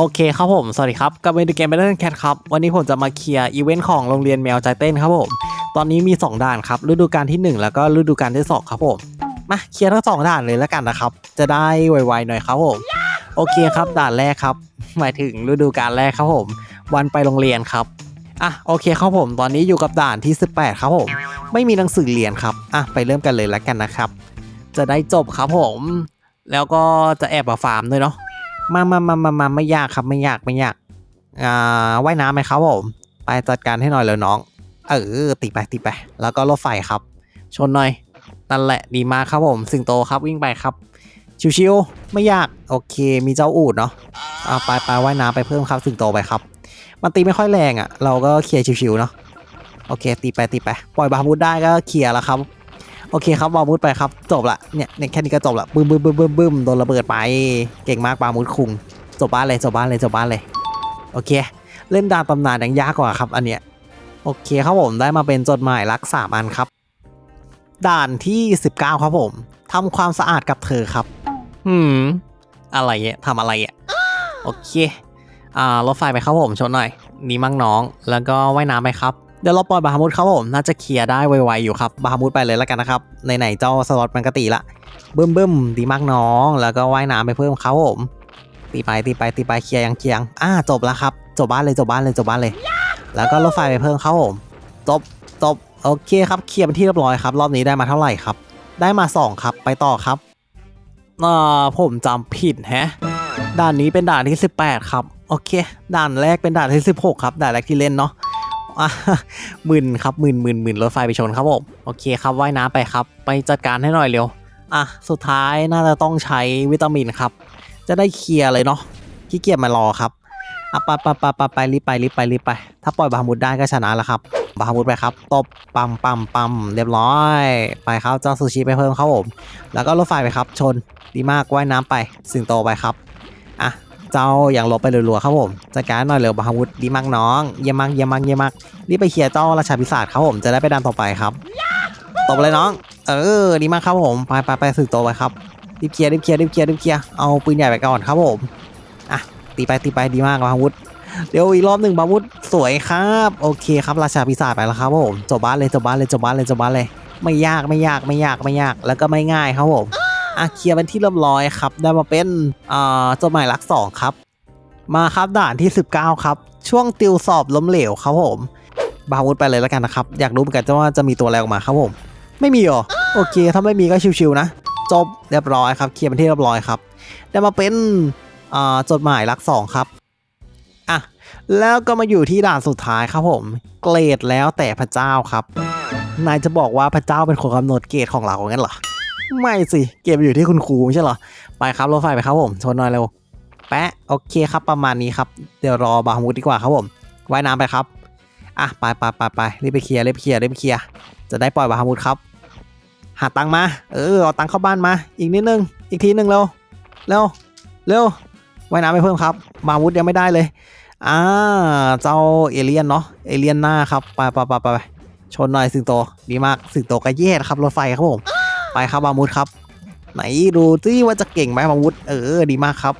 โอเคครับผม สวัสดีครับกับเมดิเกมเบลแคทครับ วันนี้ผมจะมาเคลียร์อีเวนต์ของโรงเรียนแมวใจเต้นครับผม ตอนนี้มี 2 ด่านครับ ฤดูกาลที่ 1 แล้วก็ฤดูกาลที่ 2 ครับผม มาเคลียร์ทั้งสองด่านเลยแล้วกันนะครับ จะได้ไวๆหน่อยครับผม โอเคครับ ด่านแรกครับ หมายถึงฤดูกาลแรกครับผม วันไปโรงเรียนครับ อะโอเคครับผม ตอนนี้อยู่กับด่านที่ 18 ครับผม ไม่มีหนังสือเรียนครับ อะไปเริ่มกันเลยแล้วกันนะครับ จะได้จบครับผม แล้วก็จะแอบมาฟาร์มด้วยเนาะ มามามามามาไม่ยากครับไม่ยากไม่ยาก อ่าว่ายน้ำไหมครับผม ไปจัดการให้หน่อยเลยน้อง เออติดไปติดไป แล้วก็รถไฟครับ ชนหน่อย นั่นแหละดีมากครับผม สิงโตครับวิ่งไปครับ ชิวๆไม่ยาก โอเค มีเจ้าอูดเนาะเอาไปไปว่ายน้ำไปเพิ่มครับสิงโตไปครับ มันตีไม่ค่อยแรงอะ่ะ เราก็เคลียร์ชิวๆเนาะ โอเค ตีไปตีไป ปล่อยบาบูดได้ก็เคลียร์แล้วครับ โอเคครับบาบูดไปครับ จบละเนี่ยเนี่ยแค่นี้ก็จบละบึ้มบึ้มบึ้มบึ้มบึ้มโดนระเบิดไป เก่งมากบาบูดคุงจบบ้านเลยจบบ้านเลยจบบ้านเลย โอเค เล่นดานตำนานยังยากกว่าครับ อันเนี้ยโอเคครับผมได้มาเป็นจดหมายรักสามอันครับ ด่านที่ 19 ครับผมทำความสะอาดกับเธอครับหืม อะไรอะทำอะไรอะโอเค อ่ารถไฟไปครับผมชนหน่อยดีมั่งน้อง แล้วก็ว่ายน้ำไปครับ เดี๋ยวเราปล่อยบาฮามุดครับผมน่าจะเคลียร์ได้ไวๆอยู่ครับบาฮามุดไปเลยแล้วกันนะครับไหนๆเจ้าสล็อตมันกตีละบึ้มบึ้มดีมากน้อง แล้วก็ว่ายน้ำไปเพิ่มครับผมตีไปตีไปตีไปเคลียร์ยังเคลียร์ยังอ่าจบแล้วครับ จบบ้านเลยจบบ้านเลยจบบ้านเลย แล้วก็รถไฟไปเพิ่มครับผมจบจบโอเคครับเคลียร์เป็นที่เรียบร้อยครับ รอบนี้ได้มาเท่าไหร่ครับ ได้มา 2 ครับไปต่อครับอ่าผมจำผิดแฮะด่านนี้เป็นด่านที่ 18 ครับ โอเค ด่านแรกเป็นด่านที่ 16 ครับด่านแรกที่เล่นเนาะ หมื่นครับหมื่นหมื่นหมื่นรถไฟไปชนครับผมโอเคครับว่ายน้ำไปครับ ไปจัดการให้หน่อยเร็วอะสุดท้ายน่าจะต้องใช้วิตามินครับ จะได้เคลียร์เลยเนาะขี้เกียจมารอครับอะไปไปไปไปไปรีบไปรีบไปรีบไป ถ้าปล่อยบาฮามุดได้ก็ชนะแล้วครับบาฮามุดไปครับตบปั๊มปั๊มปั๊มเรียบร้อย ไปครับเจ้าซูชิไปเพิ่มครับผมแล้วก็รถไฟไปครับชนดีมากว่ายน้ำไปสิงโตไปครับ เจ้าอย่างลบไปรัวๆครับผมจัดการหน่อยเร็วบาฮามุดดีมากน้อง เยี่ยมมากเยี่ยมมากเยี่ยมมากรีบไปเคลียร์เจ้าราชาพิศาจครับผมจะได้ไปดันต่อไปครับตบเลยน้อง เออดีมากครับผมไปไปไปสิงโตไปครับรีบเคลียร์รีบเคลียร์รีบเคลียร์รีบเคลียร์เอาปืนใหญ่ไปก่อนครับผมอะตีไปตีไปดีมากบาฮามุดเดี๋ยวอีกรอบหนึ่งบาวุธสวยครับโอเคครับราชาพิศาจไปแล้วครับผมจบบ้านเลยจบบ้านเลยจบบ้านเลยจบบ้านเลย ไม่ยากไม่ยากไม่ยากไม่ยากแล้วก็ไม่ง่ายครับผม อะเคลียร์เป็นที่เรียบร้อยครับ ได้มาเป็นอ่าจดหมายรักสองครับ มาครับด่านที่ 19 ครับ ช่วงติวสอบล้มเหลวครับผมบาวุธไปเลยแล้วกันนะครับ อยากรู้เหมือนกันว่าจะมีตัวอะไรออกมาครับผม ไม่มีหรอ โอเค ถ้าไม่มีก็ชิวๆนะ จบเรียบร้อยครับ เคลียร์เป็นที่เรียบร้อยครับ ได้มาเป็นอ่าจดหมายรักสองครับอะแล้วก็มาอยู่ที่ด่านสุดท้ายครับผม เกรดแล้วแต่พระเจ้าครับ นายจะบอกว่าพระเจ้าเป็นคนกำหนดเกรดของเรางั้นเหรอ ไม่สิ เกมอยู่ที่คุณครูไม่ใช่เหรอ ไปครับรถไฟไปครับผมชนหน่อยเร็ว แปะ โอเคครับประมาณนี้ครับ เดี๋ยวรอบาฮามุดดีกว่าครับผม ว่ายน้ำไปครับ อะ ไปไปไปไปรีบไปเคลียร์รีบไปเคลียร์รีบไปเคลียร์ จะได้ปล่อยบาฮามุดครับ หาตังมา เออ เอาตังเข้าบ้านมา อีกนิดนึง อีกทีนึงเร็ว เร็ว เร็ว ว่ายน้ำไปเพิ่มครับ บาฮามุดยังไม่ได้เลย อ่า เจ้าเอเลียนเนาะ เอเลียนหน้าครับ ไปไปไปไปชนหน่อยสิงโต ดีมากสิงโตก็แย่ครับรถไฟครับผม ไปครับบามุดครับ ไหนดูซิว่าจะเก่งไหมบามุดเออดีมากครับ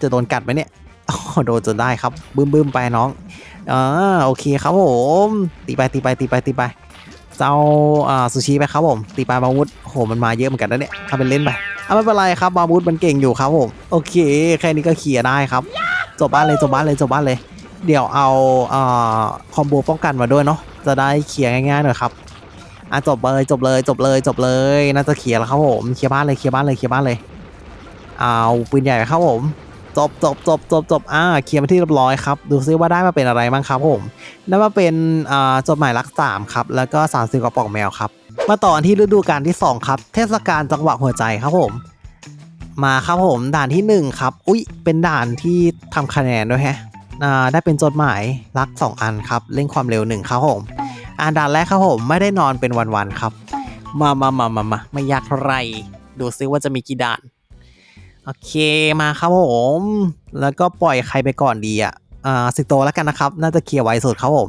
จะโดนกัดไหมเนี่ยโดนจนได้ครับบึ้มบึ้มไปน้องอ่าโอเคครับผมตีไปตีไปตีไปตีไปเจ้าอ่าซูชิไปครับผมตีไปบามุดโหมันมาเยอะเหมือนกันนะเนี่ยทำเป็นเล่นไปอะไม่เป็นไรครับบามุดมันเก่งอยู่ครับผมโอเคแค่นี้ก็เคลียร์ได้ครับ จบบ้านเลยจบบ้านเลยจบบ้านเลย เดี๋ยวเอาอ่อคอมโบป้องกันมาด้วยเนาะจะได้เคลียร์ง่ายๆหน่อยครับ อะจบเลยจบเลยจบเลยจบเลยน่าจะเคลียร์แล้วครับผมเคลียร์บ้านเลยเคลียร์บ้านเลยเคลียร์บ้านเลยเอาปืนใหญ่ครับผมจบจบจบจบจบอ่าเคลียร์มาที่เรียบร้อยครับดูซิว่าได้มาเป็นอะไรบ้างครับผมได้มาเป็นอ่าจดหมายรักสามครับแล้วก็สามสิบกระป๋องแมวครับมาต่อที่ฤดูกาลที่สองครับ เทศกาลจังหวะหัวใจครับผม มาครับผมด่านที่หนึ่งครับ อุ๊ยเป็นด่านที่ทำคะแนนด้วยแฮะอ่าได้เป็นจดหมายรัก 2 อันครับเร่งความเร็วหนึ่งครับผม อ่าด่านแรกครับผม ไม่ได้นอนเป็นวันๆครับ มามามามามาไม่ยากเท่าไร ดูซิว่าจะมีกี่ด่าน โอเคมาครับผม แล้วก็ปล่อยใครไปก่อนดีอะอ่าสิงโตแล้วกันนะครับ น่าจะเคลียร์ไวสุดครับผม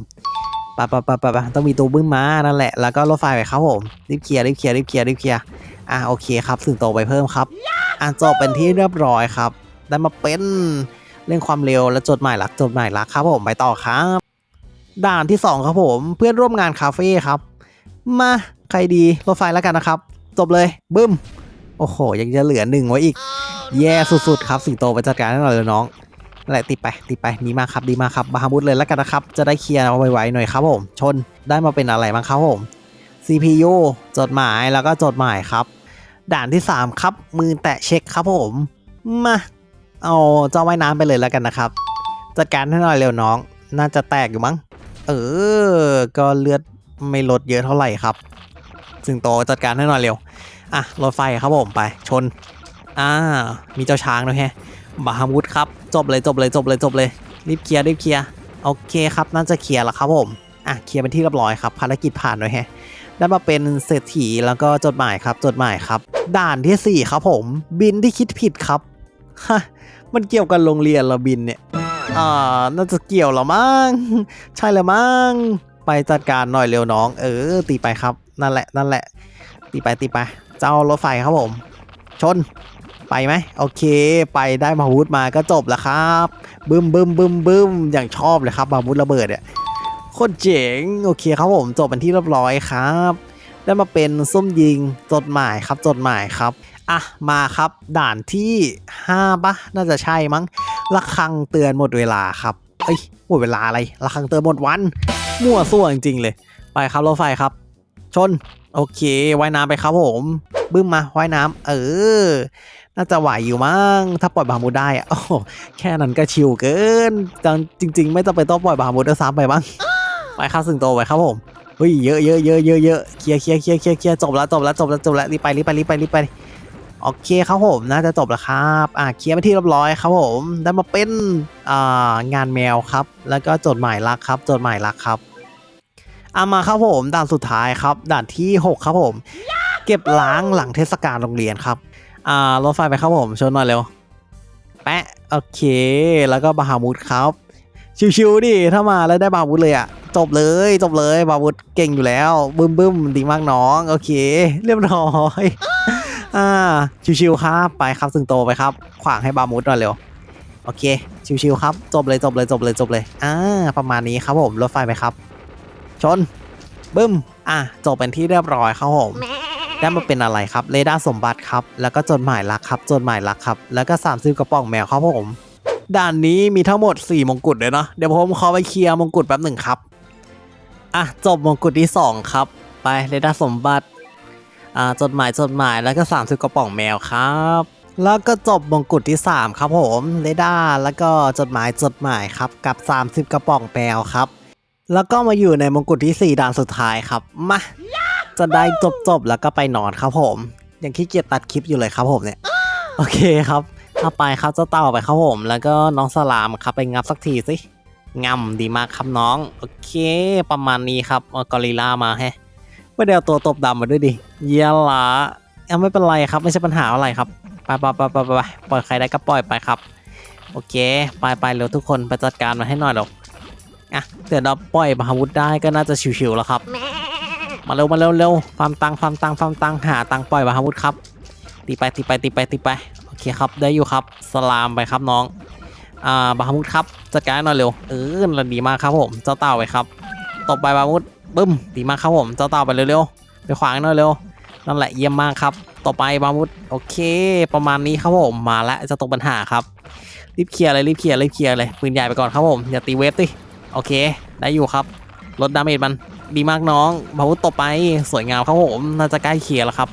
ปไปไปไปไปต้องมีตัวบึ้มมานั่นแหละ แล้วก็รถไฟไปครับผม รีบเคลียร์รีบเคลียร์รีบเคลียร์รีบเคลียร์ อ่าโอเคครับสิงโตไปเพิ่มครับ อะจบเป็นที่เรียบร้อยครับ ได้มาเป็นเรื่องความเร็วและจดหมายรักจดหมายรักครับผมไปต่อครับ ด่านที่สองครับผมเพื่อนร่วมงานคาเฟ่ครับ มาใครดีรถไฟแล้วกันนะครับ จบเลยบึ้ม โอ้โห ยังจะเหลือหนึ่งไว้อีก แย่สุดๆครับสิงโตไปจัดการให้หน่อยเลยน้องนั่นแหละติดไปติดไปดีมากครับดีมากครับบาฮามุดเลยแล้วกันนะครับ จะได้เคลียร์เอาไว้ๆหน่อยครับผม ชนได้มาเป็นอะไรบ้างครับผม CPU จดหมายแล้วก็จดหมายครับ ด่านที่ 3 ครับ มือแตะเช็คครับผมมาเอาเจ้าว่ายน้ำไปเลยแล้วกันนะครับ จัดการให้หน่อยเร็วน้อง น่าจะแตกอยู่มั้ง เออ ก็เลือดไม่ลดเยอะเท่าไหร่ครับสิงโตจัดการให้หน่อยเร็ว อะ รถไฟครับผมไปชน อ่า มีเจ้าช้างด้วยแฮะบาฮามุดครับ จบเลยจบเลยจบเลยจบเลย รีบเคลียร์รีบเคลียร์ โอเคครับ น่าจะเคลียร์แล้วครับผม อะ เคลียร์เป็นที่เรียบร้อยครับ ภารกิจผ่านด้วยแฮะได้มาเป็นเศรษฐีแล้วก็จดหมายครับ จดหมายครับ ด่านที่ 4 ครับผม บินที่คิดผิดครับ ฮะ มันเกี่ยวกับโรงเรียนเราบินเนี่ย อ่า น่าจะเกี่ยวหรอมั้ง ใช่แล้วมั้ง ไปจัดการหน่อยเร็วน้อง เออ ตีไปครับ นั่นแหละ นั่นแหละ ตีไปตีไป เจ้ารถไฟครับผม ชน ไปไหม โอเค ไปได้มาวุธมาก็จบแล้วครับ บึ้มบึ้มบึ้มบึ้มอย่างชอบเลยครับมาวุธระเบิดเนี่ย โคตรเจ๋ง โอเคครับผม จบเป็นที่เรียบร้อยครับ ได้มาเป็นส้มยิงจดหมายครับจดหมายครับอะมาครับด่านที่5ปะน่าจะใช่มั้งระฆังเตือนหมดเวลาครับเอ้ยหมดเวลาอะไรระฆังเตือนหมดวันมั่วซั่วจริงๆเลย ไปครับรถไฟครับ ชน โอเคว่ายน้ำไปครับผมบึ้มมาว่ายน้ำเออ น่าจะไหวอยู่มั้งถ้าปล่อยบาฮามูดได้อะโอ้แค่นั้นก็ชิวเกินจริง ๆ ไม่ต้องไปต้องปล่อยบาฮามูดด้วยซ้ำไปบ้างไปครับสึงโตไปครับผม เฮ้ยเยอะเยอะเยอะเยอะเยอะเคลียร์เคลียร์เคลียร์เคลียร์เคลียร์จบแล้วจบแล้วจบแล้วจบแล้วรีบไปรีบไปรีบไปรีบไปโอเคครับผมน่าจะจบแล้วครับอ่าเคลียร์ไปที่เรียบร้อยครับผมได้มาเป็นอ่างานแมวครับ แล้วก็จดหมายรักครับ จดหมายรักครับอามาครับผมด่านสุดท้ายครับ ด่านที่หกครับผม เก็บล้างหลังเทศกาลโรงเรียนครับอ่ารถไฟไปครับผมชนหน่อยเร็วแปะโอเค แล้วก็บาฮามุดครับชิวๆดิถ้ามาแล้วได้บาวุธเลยอะ จบเลยจบเลยบาวุธเก่งอยู่แล้ว บึ้มบึ้มดีมากน้อง โอเค เรียบร้อยอ่าชิวๆครับไปครับสึงโตไปครับ ขวางให้บามุดหน่อยเร็วโอเคชิวๆครับ จบเลยจบเลยจบเลยจบเลยอ่าประมาณนี้ครับผมรถไฟไปครับ ชนบึ้มอะจบเป็นที่เรียบร้อยครับผมได้มาเป็นอะไรครับเรดาร์สมบัติครับ แล้วก็จดหมายรักครับจดหมายรักครับ แล้วก็ 30 กระป๋องแมวครับผม ด่านนี้มีทั้งหมด 4 มงกุฎเลยเนาะเดี๋ยวผมขอไปเคลียร์มงกุฎแป๊บหนึ่งครับ อะจบมงกุฎที่ 2 ครับ ไปเรดาสมบัติอ่าจดหมายจดหมายแล้วก็ 30 กระป๋องแมวครับ แล้วก็จบมงกุฎที่ 3 ครับผมเรดาแล้วก็จดหมายจดหมายครับกับ 30 กระป๋องแมวครับ แล้วก็มาอยู่ในมงกุฎที่ 4ด่านสุดท้ายครับมาจะได้จบจบแล้วก็ไปนอนครับผม ยังขี้เกียจตัดคลิปอยู่เลยครับผมเนี่ยโอเคครับเอาไปครับเจ้าเต่าไปครับผม แล้วก็น้องสลามครับไปงับสักทีสิ งำดีมากครับน้อง โอเค ประมาณนี้ครับกอริลลามาแฮะไม่ได้เอาตัวตบดำมาด้วยดิเยี่ยละเอาไม่เป็นไรครับ ไม่ใช่ปัญหาอะไรครับไปไปไปไปไปไปปล่อยใครได้ก็ปล่อยไปครับ โอเค ไปไปเร็วทุกคนไปจัดการมาให้หน่อยหรอกอะเดี๋ยวเราปล่อยบาฮาวุธได้ก็น่าจะชิวๆแล้วครับ มาเร็วมาเร็วเร็วฟาร์มตังฟาร์มตังฟาร์มตังหาตังปล่อยบาฮาวุธครับตีไปตีไปตีไปตีไปโอเคครับได้อยู่ครับ สลามไปครับน้อง อ่าบาฮามุดครับจัดการให้หน่อยเร็วเออระดีมากครับผมเจ้าเต่าไปครับตบไปบาฮามุดบึ้มดีมากครับผมเจ้าเต่าไปเร็วๆไปขวางหน่อยเร็วนั่นแหละเยี่ยมมากครับ ต่อไปบาฮามุดโอเค ประมาณนี้ครับผมมาแล้วจะตกปัญหาครับรีบเคลียร์เลยรีบเคลียร์รีบเคลียร์เลยปืนใหญ่ไปก่อนครับผมอย่าตีเวฟดิโอเค ได้อยู่ครับลดดาเมจมันดีมากน้องบาฮามุดต่อไปสวยงามครับผมน่าจะใกล้เคลียร์แล้วครับ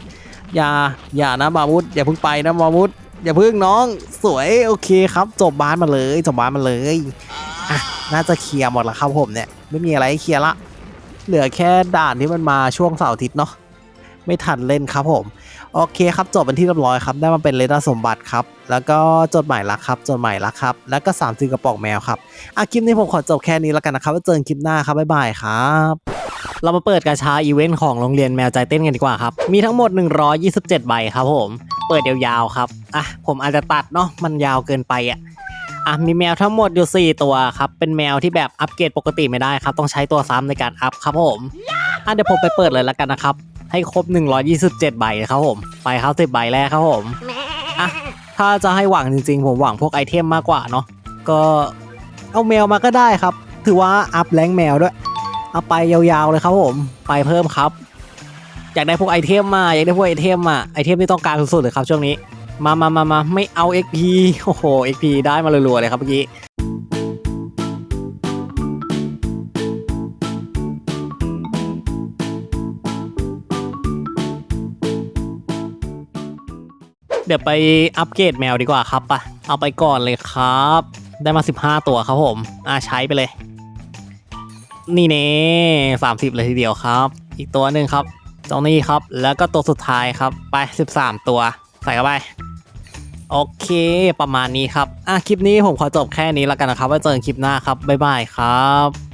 อย่าอย่านะบามุดอย่าพิ่งไปนะบามุด อย่าพึ่งน้องสวยโอเคครับ จบบ้านมาเลยจบบ้านมาเลยอะน่าจะเคลียร์หมดแล้วครับผมเนี่ย ไม่มีอะไรเคลียร์ละ เหลือแค่ด่านที่มันมาช่วงเสาร์อาทิตย์เนาะไม่ทันเล่นครับผม โอเคครับจบเป็นที่เรียบร้อยครับได้มาเป็นเลด้าสมบัติครับ แล้วก็จดหมายรักครับจดหมายรักครับ แล้วก็3ามสิกระป๋องแมวครับอะคลิปนี้ผมขอจบแค่นี้แล้วกันนะครับไว้เจอกันคลิปหน้าครับบ๊ายบายครับเรามาเปิดกาชาอีเวนต์ของโรงเรียนแมวใจเต้นกันดีกว่าครับ มีทั้งหมด 127 ใบครับผม เปิดยาวๆครับ อะ ผมอาจจะตัดเนาะ มันยาวเกินไปอะ อะ มีแมวทั้งหมดอยู่ 4 ตัวครับ เป็นแมวที่แบบอัปเกรดปกติไม่ได้ครับ ต้องใช้ตัวซ้ำในการอัพครับผม อะเดี๋ยวผมไปเปิดเลยแล้วกันนะครับ ให้ครบ 127 ใบนะครับผม ไปครับ10ใบแรกครับผมอะถ้าจะให้หวังจริงๆ ผมหวังพวกไอเทมมากกว่าเนาะก็เอาแมวมาก็ได้ครับ ถือว่าอัพแรงแมวด้วย เอาไปยาวๆเลยครับผม ไปเพิ่มครับ อยากได้พวกไอเทมมาอยากได้พวกไอเทมมาไอเทมที่ต้องการสุดๆเลยครับช่วงนี้ มามามามาไม่เอา XP โอ้โห XP ได้มารัวๆเลยครับเมื่อกี้ เดี๋ยวไปอัปเกรดแมวดีกว่าครับปะเอาไปก่อนเลยครับ ได้มา 15 ตัวครับผม อ่าใช้ไปเลย นี่เน่สามสิบเลยทีเดียวครับ อีกตัวหนึ่งครับเจ้านี่ครับ แล้วก็ตัวสุดท้ายครับ ไป 13 ตัว ใส่เข้าไป โอเค ประมาณนี้ครับ อะ คลิปนี้ผมขอจบแค่นี้แล้วกันนะครับ ไว้เจอกันคลิปหน้าครับ บ๊ายบายครับ